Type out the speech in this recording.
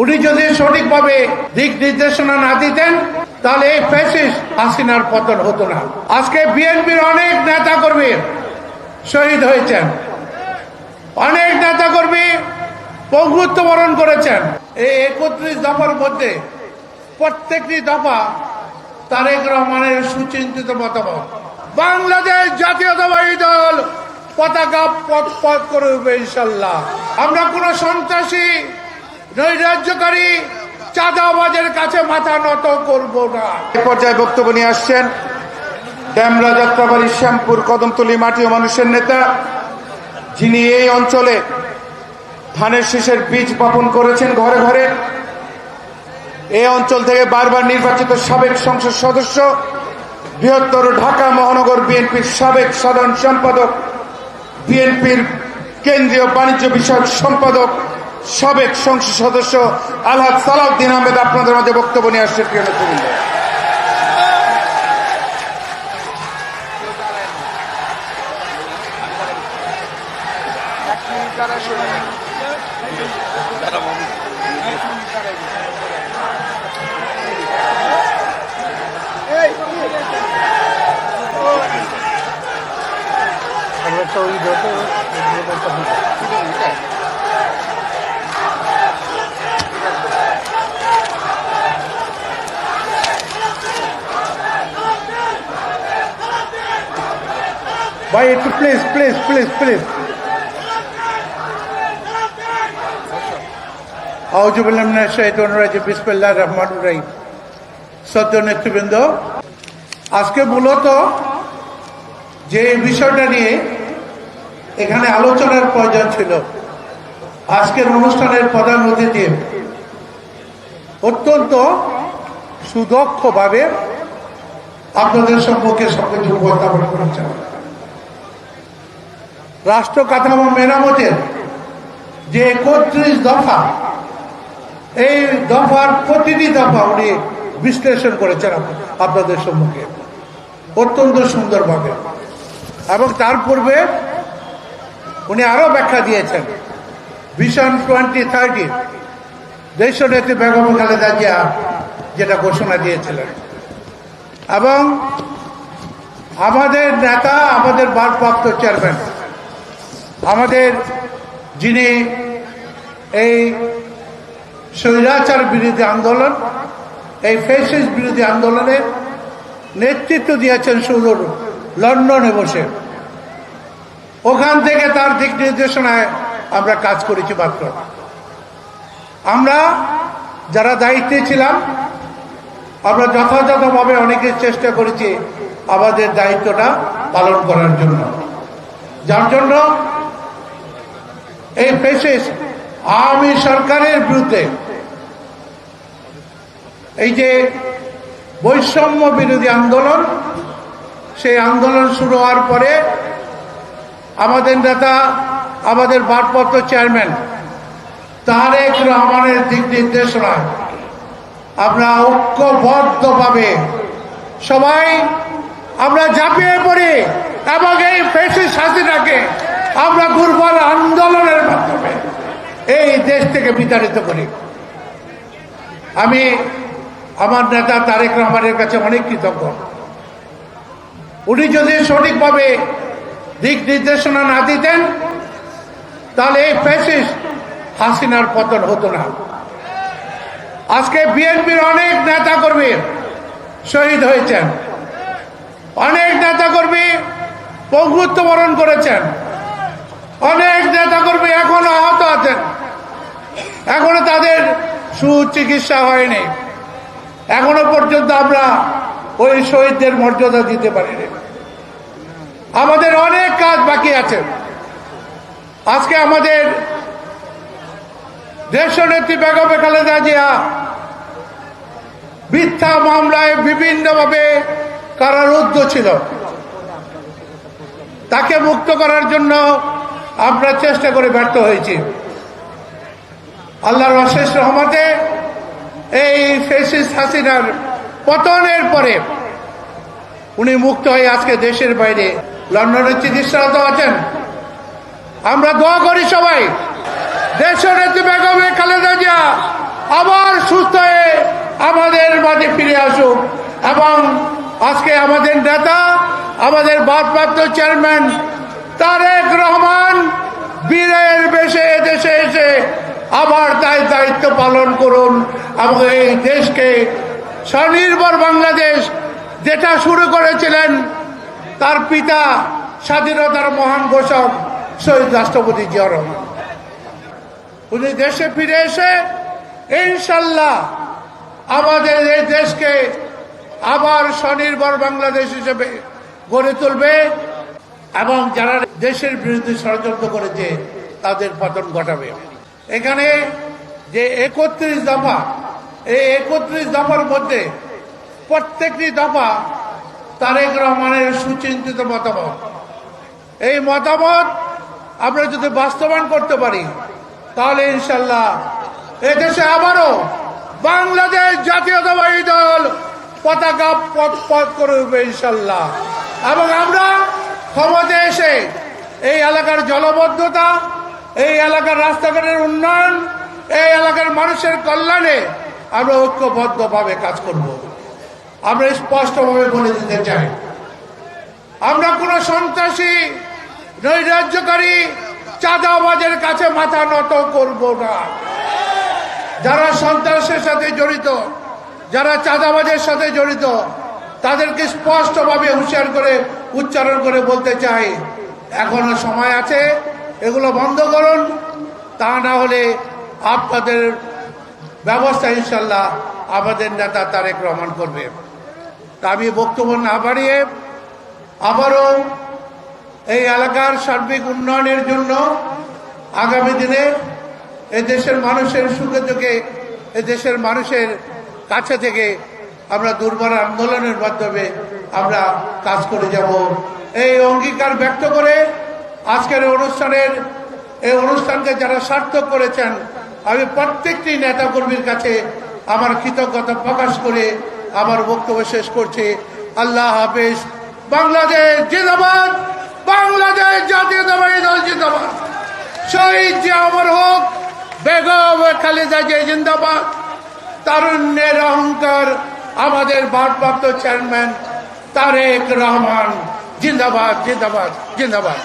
উনি যদি সঠিকভাবে দিক নির্দেশনা না দিতেন, তাহলে এই ফ্যাসিস্ট হাসিনার পতন হতো না। আজকে বিএনপির অনেক নেতা কর্মী শহীদ হয়েছেন। অনেক নেতা কর্মী পঙ্গুত্ব বরণ করেছেন। এই একত্রিশ দফার মধ্যে প্রত্যেকটি দফা তারেক রহমানের সুচিন্তিত মতামত। বাংলাদেশ জাতীয়তাবাদী দল পতাকা পথ পথ করবে ইনশাল্লাহ। আমরা কোন সন্ত্রাসী নৈরাজ্যকারী চাঁদাবাজের কাছে মাথা নত করব না। এই পর্যায়ে বক্তব্য নিয়ে আসছেন ড্যামরা যাত্রাবাড়ি শ্যামপুর কদমতলী মাটি ও মানুষের নেতা, যিনি এই অঞ্চলে ধানের শীষের বীজ বপন করেছেন ঘরে ঘরে। এই অঞ্চল থেকে বারবার নির্বাচিত সাবেক সংসদ সদস্য, বৃহত্তর ঢাকা মহানগর বিএনপির সাবেক সাধারণ সম্পাদক, বিএনপির কেন্দ্রীয় বাণিজ্য বিষয়ক সম্পাদক সাবেক সংসদ সদস্য আলহাদ সালাউদ্দিন আহমেদ আপনাদের মাঝে বক্তব্য নিয়ে আসছে প্রিয় নেতৃবৃন্দ। ভাই একটু প্লিজ প্লিজ প্লিজ প্লিজ বিসমিল্লাহ রহমান রাহিম সত্য নেতৃবৃন্দ, আজকে মূলত যে বিষয়টা নিয়ে এখানে আলোচনার প্রয়োজন ছিল, আজকের অনুষ্ঠানের প্রধান অতিথি অত্যন্ত সুদক্ষভাবে আপনাদের সম্মুখে সবকিছু উপস্থাপন করেছেন। রাষ্ট্র কাঠামো মেরামতের যে একত্রিশ দফা, এই দফার প্রতিটি দফা উনি বিশ্লেষণ করেছেন আপ- আপনাদের সম্মুখে। অত্যন্ত সুন্দরভাবে এবং তার পূর্বে উনি আরও ব্যাখ্যা দিয়েছেন। ভিশন টোয়েন্টি থার্টি দেশনেত্রী বেগম খালেদা জিয়া যেটা ঘোষণা দিয়েছিলেন। এবং আমাদের নেতা, আমাদের ভারপ্রাপ্ত চেয়ারম্যান আমাদের যিনি এই স্বৈরাচার বিরোধী আন্দোলন, এই ফেসিস বিরোধী আন্দোলনের নেতৃত্ব দিয়েছেন সুদূর লন্ডনে বসে। ওখান থেকে তার দিক নির্দেশনায় আমরা কাজ করেছি মাত্র। আমরা যারা দায়িত্বে ছিলাম, আমরা যথাযথভাবে অনেকে চেষ্টা করেছি আমাদের দায়িত্বটা পালন করার জন্য। যার জন্য এই ফেসিস আওয়ামী সরকারের বিরুদ্ধে। এই যে বৈষম্য বিরোধী আন্দোলন, সেই আন্দোলন শুরু হওয়ার পরে আমাদের নেতা, আমাদের ভারপ্রাপ্ত চেয়ারম্যান তারেক রহমানের দিক নির্দেশনায় আমরা ঐক্যবদ্ধভাবে সবাই আমরা ঝাঁপিয়ে পড়ি এবং এই ফেসিস হাসিনাকে আমরা দুর্বল আন্দোলনের মাধ্যমে এই দেশ থেকে বিতাড়িত করি। আমি আমার নেতা তারেক রহমানের কাছে অনেক কৃতজ্ঞ। উনি যদি সঠিকভাবে দিক নির্দেশনা না দিতেন, তাহলে এই ফ্যাসিস হাসিনার পতন হতো না। আজকে বিএনপির অনেক নেতা কর্মী শহীদ হয়েছেন। অনেক নেতা কর্মী পঙ্গুত্ব বরণ করেছেন। অনেক নেতা কর্মী এখনও আহত আছেন। এখনও তাদের সুচিকিৎসা হয়নি। এখনও পর্যন্ত আমরা ওই শহীদদের মর্যাদা দিতে পারিনি। আমাদের অনেক কাজ বাকি আছে। আজকে আমাদের দেশ দেশনেত্রী বেগম খালেদা জিয়া মিথ্যা মামলায় বিভিন্নভাবে কারারুদ্ধ ছিল। তাকে মুক্ত করার জন্য আমরা চেষ্টা করে ব্যর্থ হয়েছি। আল্লাহর অশেষ রহমতে এই ফেসিস হাসিনার পতনের পরে উনি মুক্ত হয়ে আজকে দেশের বাইরে লন্ডনের চিকিৎসারত আছেন। আমরা দোয়া করি সবাই দেশের বেগমে খালেদা জিয়া আবার সুস্থ হয়ে আমাদের মাঝে ফিরে আসুক এবং আজকে আমাদের নেতা, আমাদের ভারপ্রাপ্ত চেয়ারম্যান তারেক রহমান বীরের বেশে দেশে এসে আবার তাই দায়িত্ব পালন করুন এবং এই দেশকে স্বনির্ভর বাংলাদেশ যেটা শুরু করেছিলেন তার পিতা স্বাধীনতার মহান ঘোষক শহীদ রাষ্ট্রপতি জিয়া রহমান। উনি দেশে ফিরে এসে ইনশাল্লাহ আমাদের এই দেশকে আবার স্বনির্ভর বাংলাদেশ হিসেবে গড়ে তুলবে। এবং যারা দেশের বিরুদ্ধে ষড়যন্ত্র করেছে, তাদের পতন ঘটাবে। এখানে যে একত্রিশ দফা, এই একত্রিশ দফার মধ্যে প্রত্যেকটি দফা তারেক রহমানের সুচিন্তিত মতামত। এই মতামত আমরা যদি বাস্তবায়ন করতে পারি, তাহলে ইনশাল্লাহ এদেশে আবারও বাংলাদেশ জাতীয়তাবাদী দল পতাকা পথ পথ করে উঠবে ইনশাল্লাহ এবং আমরা ক্ষমতায় এসে এই এলাকার জলবদ্ধতা, এই এলাকার রাস্তাঘাটের উন্নয়ন, এই এলাকার মানুষের কল্যাণে আমরা ঐক্যবদ্ধভাবে কাজ করব। আমরা স্পষ্টভাবে বলে দিতে চাই, আমরা কোনো সন্ত্রাসী, নৈরাজ্যকারী, চাঁদাবাজের কাছে মাথা নত করব না। যারা সন্ত্রাসের সাথে জড়িত, যারা চাঁদাবাজের সাথে জড়িত, তাদেরকে স্পষ্টভাবে হুঁশিয়ার করে উচ্চারণ করে বলতে চাই, এখনও সময় আছে, এগুলো বন্ধ করুন, তা না হলে আপনাদের ব্যবস্থা ইনশাল্লাহ আমাদের নেতা তারেক রহমান করবে। তা আমি বক্তব্য না বাড়িয়ে আবারও এই এলাকার সার্বিক উন্নয়নের জন্য আগামী দিনে এ দেশের মানুষের সুখে দুঃখে, এ দেশের মানুষের কাছে থেকে আমরা দুর্বার আন্দোলনের মাধ্যমে আমরা কাজ করে যাব। এই অঙ্গীকার ব্যক্ত করে আজকের অনুষ্ঠানের, এই অনুষ্ঠানকে যারা সার্থক করেছেন, আমি প্রত্যেকটি নেতাকর্মীর কাছে আমার কৃতজ্ঞতা প্রকাশ করে আমার বক্তব্য শেষ করছি। আল্লাহ হাফিজ। বাংলাদেশ জিন্দাবাদ। বাংলাদেশ জাতীয়তাবাদী দল জিন্দাবাদ। শহীদ যে আমার হোক, বেগম খালেদা যে জিন্দাবাদ। তারুণ্যের অহংকার আমাদের ভারপ্রাপ্ত চেয়ারম্যান তারেক রহমান জিন্দাবাদ জিন্দাবাদ জিন্দাবাদ